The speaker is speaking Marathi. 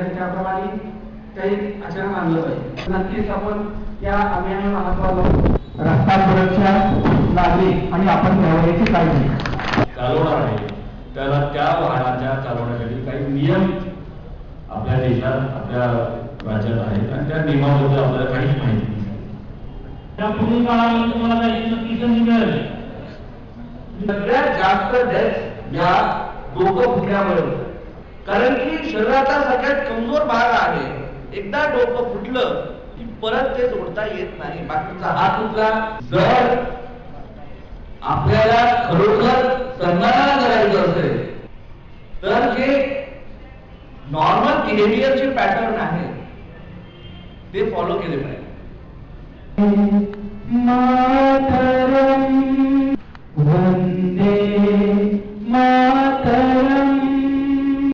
आहे त्याप्रमाणे काही आचरण आणलं पाहिजे नक्कीच आपण या अभियानाला हातभार रस्ता सुरक्षा नागरिक आणि आपण घ्यावयाची काळजी चालवणार आहे. तर त्या वाहनाच्या चालवण्यासाठी काही नियम आपल्या देशात आपल्या राज्यात आहेत आणि त्या नियमाबद्दल आपल्याला काहीच माहिती त्या पुढील काळामध्ये तुम्हाला नक्कीच मिळेल. सगळ्यात जास्त डेथ या दोघं फुटल्यामुळे होतात. कारण की शरीराचा सगळ्यात कमजोर भाग आहे. एकदा डोकं फुटलं की परत ते जोडता येत नाही. बाकीचा हात तुटला जर आपल्याला खरोखर सन्मानाला करायचं असेल तर जे नॉर्मल बिहेवियरचे पॅटर्न आहे. ते फॉलो केले पाहिजे.